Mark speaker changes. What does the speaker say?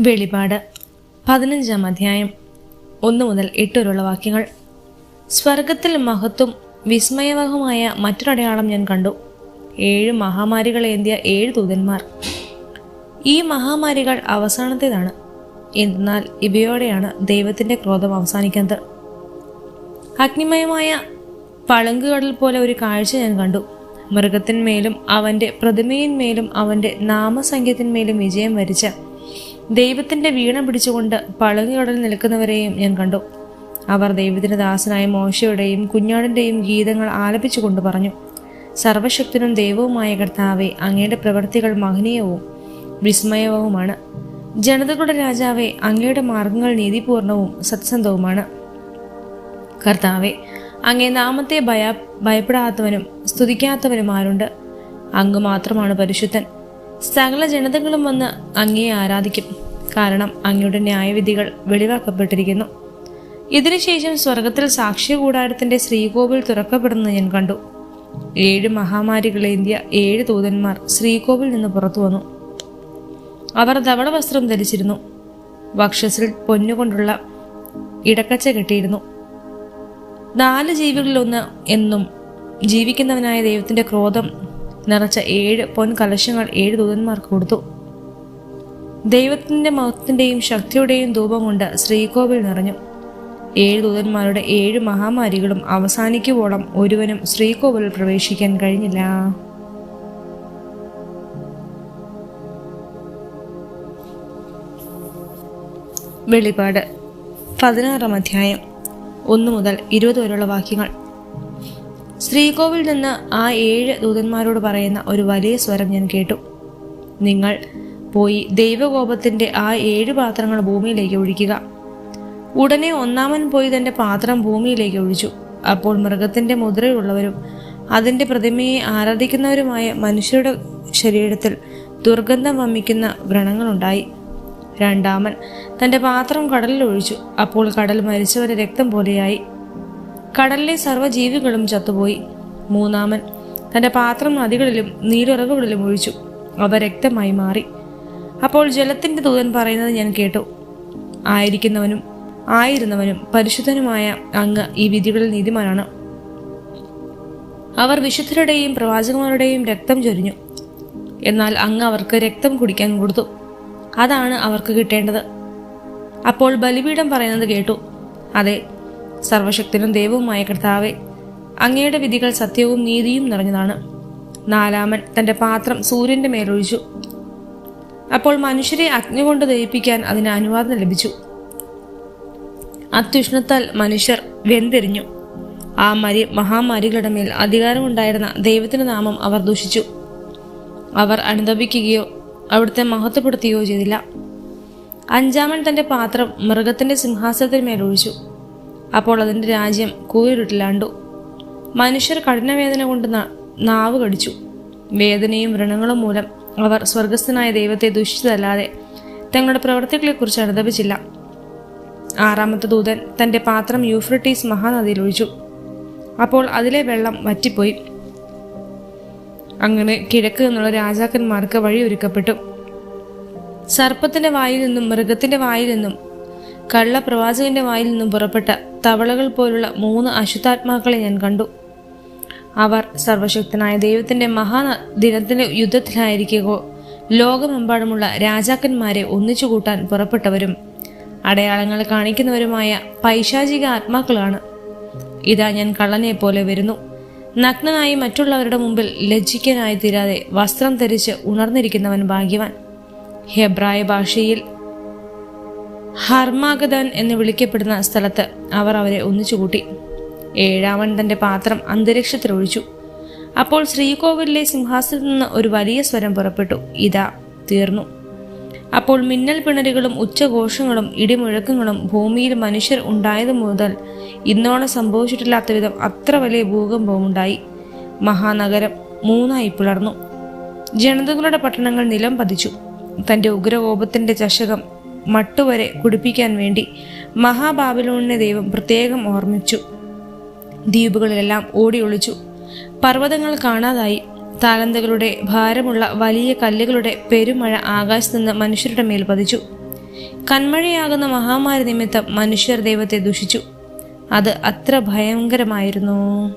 Speaker 1: വെളിപാട്. പതിനഞ്ചാം അധ്യായം. ഒന്ന് മുതൽ എട്ട് വരെയുള്ള വാക്യങ്ങൾ. സ്വർഗത്തിൽ മഹത്വം വിസ്മയവഹമായ മറ്റൊരടയാളം ഞാൻ കണ്ടു. ഏഴ് മഹാമാരികൾ മഹാമാരികളേന്തിയ ഏഴ് ദൂതന്മാർ. ഈ മഹാമാരികൾ അവസാനത്തേതാണ്. എന്നാൽ ഇവയോടെയാണ് ദൈവത്തിന്റെ ക്രോധം അവസാനിക്കുന്നത്. അഗ്നിമയമായ പളുങ്കുകടൽ പോലെ ഒരു കാഴ്ച ഞാൻ കണ്ടു. മൃഗത്തിന്മേലും അവന്റെ പ്രതിമയിന്മേലും അവന്റെ നാമസംഖ്യത്തിന്മേലും വിജയം വരിച്ച ദൈവത്തിന്റെ വീണ പിടിച്ചുകൊണ്ട് പളുങ്കുകടൽ നിൽക്കുന്നവരെയും ഞാൻ കണ്ടു. അവർ ദൈവത്തിന്റെ ദാസനായ മോശയുടെയും കുഞ്ഞാടിന്റെയും ഗീതങ്ങൾ ആലപിച്ചുകൊണ്ട് പറഞ്ഞു സർവശക്തനും ദൈവവുമായ കർത്താവെ അങ്ങയുടെ പ്രവൃത്തികൾ മഹനീയവും വിസ്മയവുമാണ്. ജനതകളുടെ രാജാവെ അങ്ങയുടെ മാർഗങ്ങൾ നീതിപൂർണവും സത്സന്ധവുമാണ്. കർത്താവെ അങ്ങേ നാമത്തെ ഭയ ഭയപ്പെടാത്തവനും സ്തുതിക്കാത്തവനും ആരുണ്ട് അങ്ങ് മാത്രമാണ് പരിശുദ്ധൻ. സകല ജനതകളും വന്ന് അങ്ങയെ ആരാധിക്കും. കാരണം അങ്ങയുടെ ന്യായവിധികൾ വെളിവാക്കപ്പെട്ടിരിക്കുന്നു. ഇതിനുശേഷം സ്വർഗത്തിൽ സാക്ഷ്യ കൂടാരത്തിന്റെ ശ്രീകോവിൽ തുറക്കപ്പെടുന്നത് ഞാൻ കണ്ടു. ഏഴ് മഹാമാരികളേന്ത്യ ഏഴ് ദൂതന്മാർ ശ്രീകോവിൽ നിന്ന് പുറത്തു വന്നു. അവർ ധവള വസ്ത്രം ധരിച്ചിരുന്നു. വക്ഷസിൽ പൊന്നുകൊണ്ടുള്ള ഇടക്കച്ച കെട്ടിയിരുന്നു. നാല് ജീവികളിലൊന്ന് എന്നും ജീവിക്കുന്നവനായ ദൈവത്തിന്റെ ക്രോധം നിറച്ച ഏഴ് പൊൻ കലശങ്ങൾ ഏഴ് ദൂതന്മാർക്ക് കൊടുത്തു. ദൈവത്തിന്റെ മതത്തിന്റെയും ശക്തിയുടെയും ധൂപം കൊണ്ട് ശ്രീകോവിൽ നിറഞ്ഞു. ഏഴ് ദൂതന്മാരുടെ ഏഴ് മഹാമാരികളും അവസാനിക്കുവോളം ഒരുവനും ശ്രീകോവിലിൽ പ്രവേശിക്കാൻ കഴിഞ്ഞില്ല. വെളിപാട് പതിനാറാം അധ്യായം. ഒന്ന് മുതൽ ഇരുപത് വരെയുള്ള വാക്യങ്ങൾ. ശ്രീകോവിൽ നിന്ന് ആ ഏഴ് ദൂതന്മാരോട് പറയുന്ന ഒരു വലിയ സ്വരം ഞാൻ കേട്ടു. നിങ്ങൾ പോയി ദൈവകോപത്തിന്റെ ആ ഏഴ് പാത്രങ്ങൾ ഭൂമിയിലേക്ക് ഒഴിക്കുക. ഉടനെ ഒന്നാമൻ പോയി തന്റെ പാത്രം ഭൂമിയിലേക്ക് ഒഴിച്ചു. അപ്പോൾ മൃഗത്തിന്റെ മുദ്രയുള്ളവരും അതിന്റെ പ്രതിമയെ ആരാധിക്കുന്നവരുമായ മനുഷ്യരുടെ ശരീരത്തിൽ ദുർഗന്ധം വമിക്കുന്ന വ്രണങ്ങളുണ്ടായി രണ്ടാമൻ തന്റെ പാത്രം കടലിൽ ഒഴിച്ചു. അപ്പോൾ കടൽ മരിച്ചവരെ രക്തം പോലെയായി. കടലിലെ സർവജീവികളും ചത്തുപോയി. മൂന്നാമൻ തന്റെ പാത്രം നദികളിലും നീരുറവുകളിലും ഒഴിച്ചു. അവ രക്തമായി മാറി. അപ്പോൾ ജലത്തിന്റെ ദൂതൻ പറയുന്നത് ഞാൻ കേട്ടു. ആയിരിക്കുന്നവനും ആയിരുന്നവനും പരിശുദ്ധനുമായ അങ്ങ് ഈ വിധികളിൽ നീതിമാനാണ്. അവർ വിശുദ്ധരുടെയും പ്രവാചകന്മാരുടെയും രക്തം ചൊരിഞ്ഞു. എന്നാൽ അങ്ങ് അവർക്ക് രക്തം കുടിക്കാൻ കൊടുത്തു. അതാണ് അവർക്ക് കിട്ടേണ്ടത്. അപ്പോൾ ബലിപീഠം പറയുന്നത് കേട്ടു. അതെ സർവശക്തനും ദൈവവുമായ കർത്താവെ അങ്ങയുടെ വിധികൾ സത്യവും നീതിയും നിറഞ്ഞതാണ്. നാലാമൻ തന്റെ പാത്രം സൂര്യന്റെ മേലൊഴിച്ചു. അപ്പോൾ മനുഷ്യരെ അഗ്നി കൊണ്ട് ദഹിപ്പിക്കാൻ അതിന് അനുവാദം ലഭിച്ചു. അത്യുഷ്ണത്താൽ മനുഷ്യർ വെന്തെരിഞ്ഞു ആ മരി മഹാമാരികളുടെ മേൽ അധികാരമുണ്ടായിരുന്ന ദൈവത്തിന്റെ നാമം അവർ ദൂഷിച്ചു. അവർ അനുദപിക്കുകയോ അവിടുത്തെ മഹത്വപ്പെടുത്തുകയോ ചെയ്തില്ല. അഞ്ചാമൻ തന്റെ പാത്രം മൃഗത്തിന്റെ സിംഹാസനത്തിന് ഒഴിച്ചു അപ്പോൾ അതിന്റെ രാജ്യം കൂരിരുട്ടിലാണ്ടു. മനുഷ്യർ കഠിനവേദന കൊണ്ട് നാവ് കടിച്ചു. വേദനയും വ്രണങ്ങളും മൂലം അവർ സ്വർഗസ്ഥനായ ദൈവത്തെ ദുഷിച്ചതല്ലാതെ തങ്ങളുടെ പ്രവർത്തികളെക്കുറിച്ച് അനുദപിച്ചില്ല. ആറാമത്തെ ദൂതൻ തന്റെ പാത്രം യൂഫ്രട്ടീസ് മഹാനദിയിൽ ഒഴിച്ചു അപ്പോൾ അതിലെ വെള്ളം വറ്റിപ്പോയി. അങ്ങനെ കിഴക്ക് നിന്നുള്ള രാജാക്കന്മാർക്ക് വഴിയൊരുക്കപ്പെട്ടു. സർപ്പത്തിന്റെ വായിൽ നിന്നും മൃഗത്തിന്റെ വായിൽ നിന്നും കള്ളപ്രവാചകന്റെ വായിൽ നിന്നും പുറപ്പെട്ട തവളകൾ പോലുള്ള മൂന്ന് അശുദ്ധാത്മാക്കളെ ഞാൻ കണ്ടു. അവർ സർവശക്തനായ ദൈവത്തിന്റെ മഹാ ദിനത്തിന്റെ യുദ്ധത്തിലായിരിക്കുകയോ ലോകമെമ്പാടുമുള്ള രാജാക്കന്മാരെ ഒന്നിച്ചു കൂട്ടാൻ പുറപ്പെട്ടവരും അടയാളങ്ങൾ കാണിക്കുന്നവരുമായ പൈശാചിക ആത്മാക്കളാണ്. ഇതാ ഞാൻ കള്ളനെ പോലെ വരുന്നു. നഗ്നനായി മറ്റുള്ളവരുടെ മുമ്പിൽ ലജ്ജിക്കാനായി തീരാതെ വസ്ത്രം ധരിച്ച് ഉണർന്നിരിക്കുന്നവൻ ഭാഗ്യവാൻ. ഹെബ്രായ ഭാഷയിൽ ഹർമാഗദൻ എന്ന് വിളിക്കപ്പെടുന്ന സ്ഥലത്ത് അവർ അവരെ ഒന്നിച്ചുകൂട്ടി. ഏഴാമൻ തന്റെ പാത്രം അന്തരീക്ഷത്തിൽ ഒഴിച്ചു. അപ്പോൾ ശ്രീകോവിലിലെ സിംഹാസനത്തിൽ നിന്ന് ഒരു വലിയ സ്വരം പുറപ്പെട്ടു. ഇതാ തീർന്നു. അപ്പോൾ മിന്നൽ പിണരുകളും ഉച്ചഘോഷങ്ങളും ഇടിമുഴക്കങ്ങളും ഭൂമിയിൽ മനുഷ്യർ ഉണ്ടായത് മുതൽ ഇന്നോളം സംഭവിച്ചിട്ടില്ലാത്ത വിധം അത്ര വലിയ ഭൂകമ്പമുണ്ടായി മഹാനഗരം മൂന്നായി പിളർന്നു. ജനതകളുടെ പട്ടണങ്ങൾ നിലം പതിച്ചു. തന്റെ ഉഗ്രകോപത്തിന്റെ ചഷകം മട്ടുവരെ കുടിപ്പിക്കാൻ വേണ്ടി മഹാബാബിലോണിനെ ദൈവം പ്രത്യേകം ഓർമ്മിച്ചു. ദ്വീപുകളിലെല്ലാം ഓടിയൊളിച്ചു. പർവതങ്ങൾ കാണാതായി. താലന്തകളുടെ ഭാരമുള്ള വലിയ കല്ലുകളുടെ പെരുമഴ ആകാശത്തുനിന്ന് മനുഷ്യരുടെ മേൽ പതിച്ചു. കന്മഴയാകുന്ന മഹാമാരി നിമിത്തം മനുഷ്യർ ദൈവത്തെ ദുഷിച്ചു. അത് അത്ര ഭയങ്കരമായിരുന്നു.